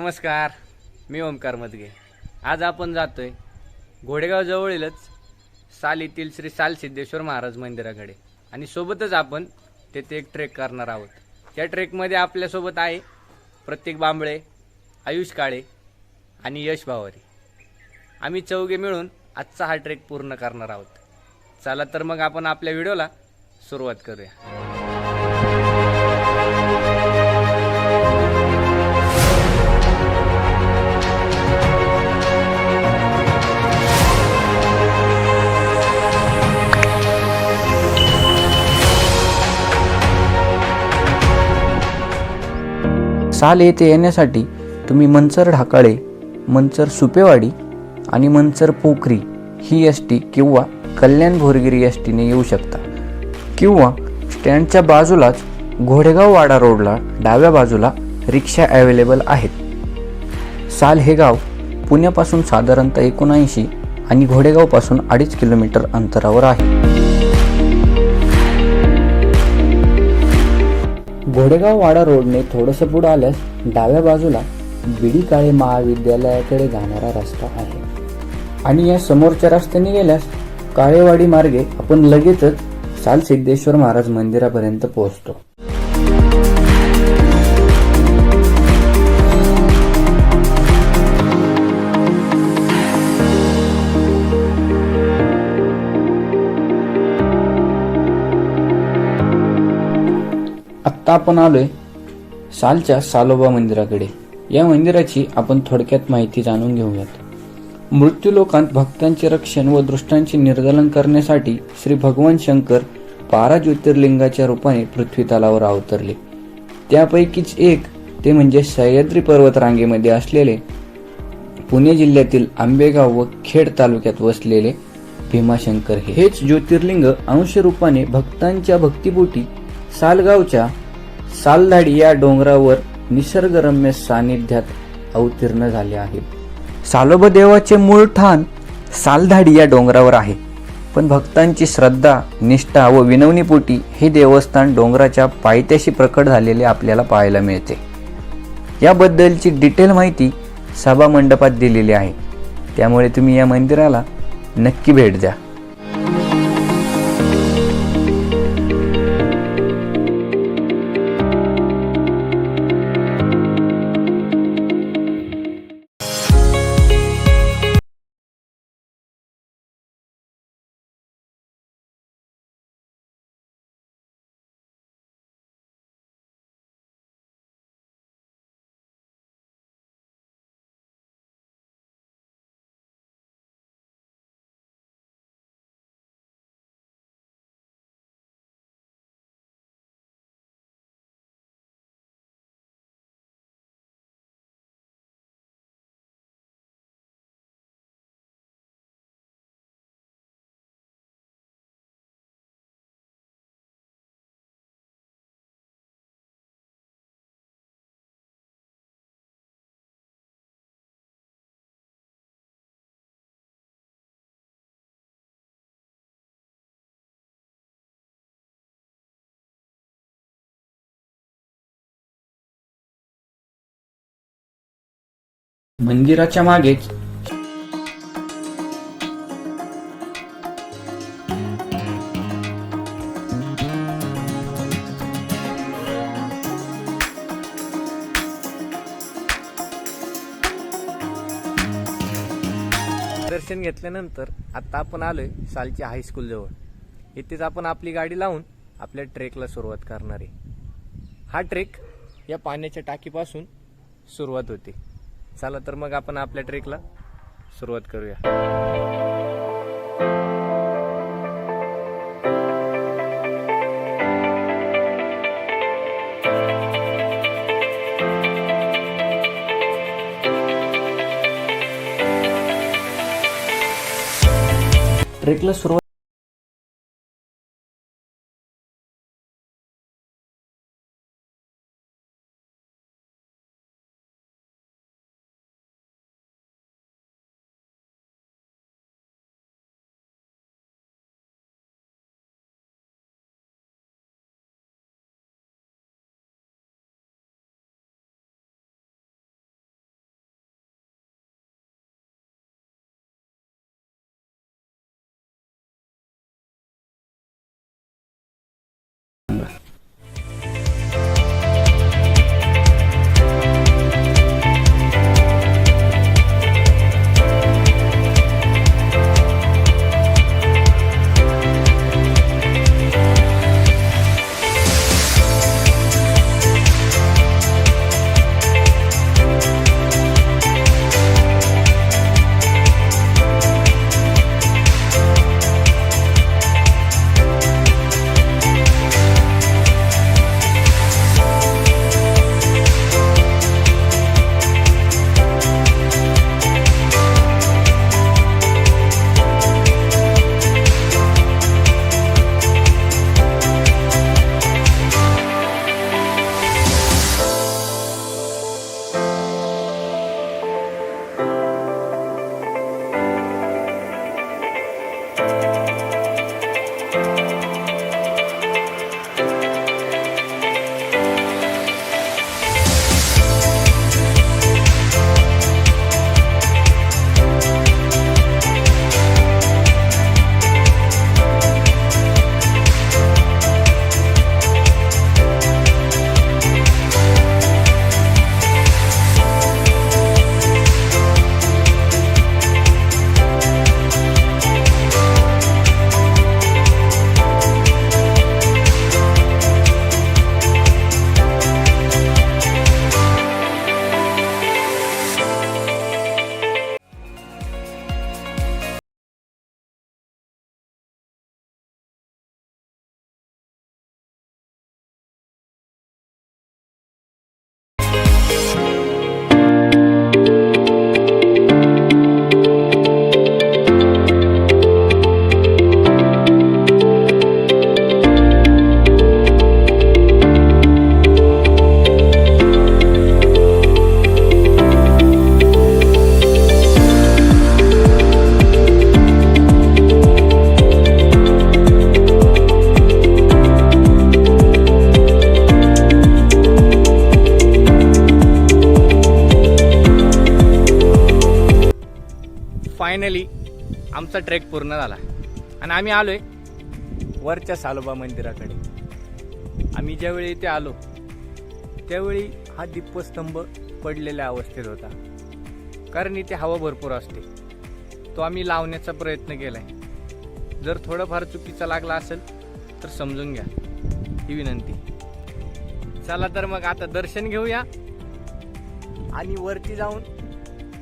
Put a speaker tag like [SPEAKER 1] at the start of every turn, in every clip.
[SPEAKER 1] नमस्कार मी ओमकार मदगे. आज आपण जातोय घोडेगाव जवळीलच साल येथील श्री साल सिद्धेश्वर महाराज मंदिराकडे. आणि सोबतच आपण तेथे एक ट्रेक करणार आहोत. त्या ट्रेकमध्ये आपल्यासोबत आहे प्रत्येक बांबळे आयुष काळे आणि यश भावारी आम्ही चौघे मिळून आजचा हा ट्रेक पूर्ण करणार आहोत. चला तर मग आपण आपल्या व्हिडिओला सुरुवात करूया.
[SPEAKER 2] साल येथे येण्यासाठी तुम्ही मंचर ढाकाळे मंचर सुपेवाडी आणि मंचर पोखरी ही एस टी किंवा कल्याण भोरगिरी एस टीने येऊ शकता. किंवा स्टँडच्या बाजूलाच घोडेगाव वाडा रोडला डाव्या बाजूला रिक्षा अवेलेबल आहेत. साल हे गाव पुण्यापासून साधारणतः एकोणऐंशी आणि घोडेगावपासून अडीच किलोमीटर अंतरावर आहे. घोडेगाव वाडा रोडने थोडंसं पुढं आल्यास डाव्या बाजूला बिडी काळे महाविद्यालयाकडे जाणारा रस्ता आहे. आणि या समोरच्या रस्त्याने गेल्यास काळेवाडी मार्गे आपण लगेचच साल सिद्धेश्वर महाराज मंदिरापर्यंत पोहोचतो. आता आपण आलोय सालच्या सालोबा मंदिराकडे. या मंदिराची आपण थोडक्यात माहिती जाणून घेऊयात. मृत्यू लोकांत भक्तांचे रक्षण व दृष्टांचे निर्दालन करण्यासाठी श्री भगवान शंकर बारा ज्योतिर्लिंगाच्या रूपाने पृथ्वी तलावर अवतरले. त्यापैकीच एक ते म्हणजे सह्याद्री पर्वत रांगेमध्ये असलेले पुणे जिल्ह्यातील आंबेगाव व खेड तालुक्यात वसलेले भीमाशंकर हेच ज्योतिर्लिंग अंशरूपाने भक्तांच्या भक्तीपोटी सालगावच्या सालधाडी या डोंगरावर निसर्गरम्य सानिध्यात अवतीर्ण झाले आहे सालोबा देवाचे मूळ ठाण सालधाडी या डोंगरावर आहे. पण भक्तांची श्रद्धा निष्ठा व विनवणीपोटी हे देवस्थान डोंगराच्या पायथ्याशी प्रकट झालेले आपल्याला पाहायला मिळते. याबद्दलची डिटेल माहिती सभा मंडपात दिलेली आहे. त्यामुळे तुम्ही या मंदिराला नक्की भेट द्या. मंदिराच्या मागेच
[SPEAKER 1] दर्शन घेतल्यानंतर आता आपण आलोय सालच्या हायस्कूल जवळ. इथेच आपण आपली गाडी लावून आपल्या ट्रेकला सुरुवात करणार आहे. हा ट्रेक या पाण्याच्या टाकीपासून सुरुवात होते. चला तर मग आपण आपल्या ट्रेकला सुरुवात करूया.
[SPEAKER 2] ट्रेकला सुरुवात
[SPEAKER 1] आमचा ट्रेक पूर्ण झाला. आणि आम्ही आलोय वरच्या सालोबा मंदिराकडे. आम्ही ज्यावेळी इथे आलो त्यावेळी हा दीपस्तंभ पडलेल्या अवस्थेत होता. कारण इथे हवा भरपूर असते. तो आम्ही लावण्याचा प्रयत्न केलाय. जर थोडंफार चुकीचा लागला असेल तर समजून घ्या. ही विनंती. चला तर मग आता दर्शन घेऊया आणि वरती जाऊन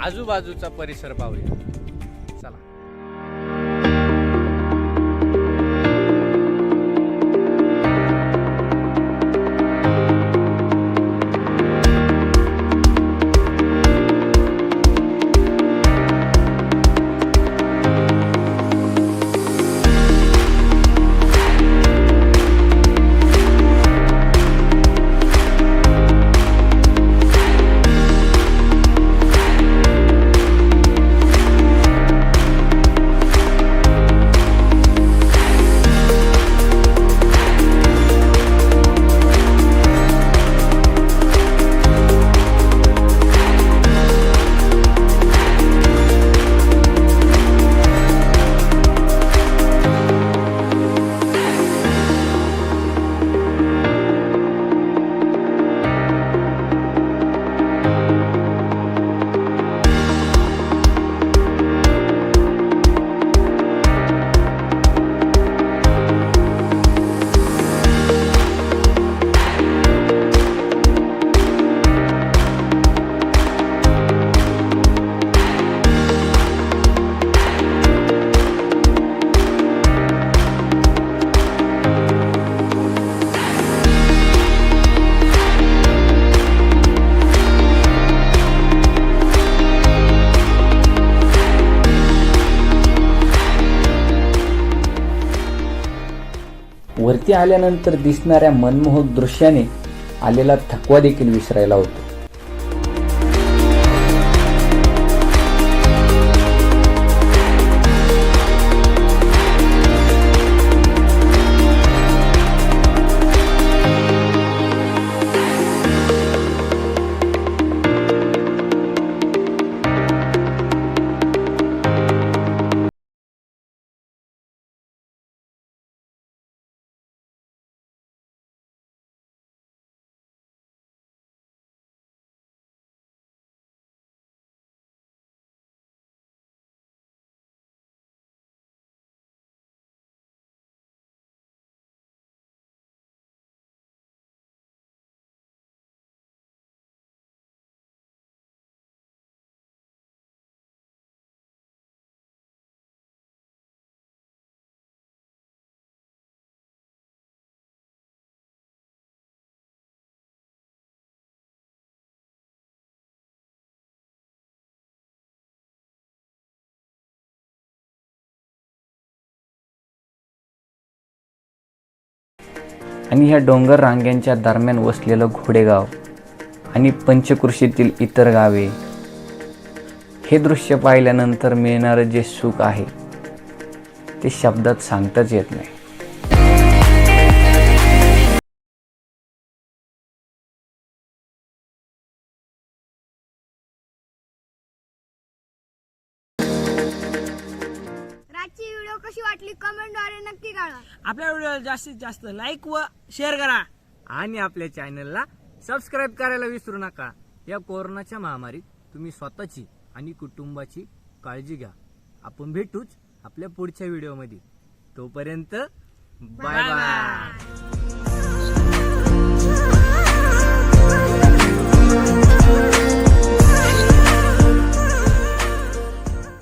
[SPEAKER 1] आजूबाजूचा परिसर पाहूया. वरती आल्यानंतर दिसणाऱ्या मनमोहक दृश्याने आलेला थकवा देखील विसरायला होतो.
[SPEAKER 2] आणि ह्या डोंगर रांग्यांच्या दरम्यान वसलेलं घोडेगाव आणि पंचकृषीतील इतर गावे. हे दृश्य पाहिल्यानंतर मिळणारं जे सुख आहे ते शब्दात सांगताच येत नाही.
[SPEAKER 3] व्हिडिओला जास्तीत जास्त लाईक व शेअर करा.
[SPEAKER 1] आणि आपल्या चॅनलला सबस्क्राईब करायला विसरू नका. या कोरोनाच्या महामारीत तुम्ही स्वतःची आणि कुटुंबाची काळजी घ्या. आपण भेटूच आपल्या पुढच्या व्हिडिओमध्ये तोपर्यंत बाय बाय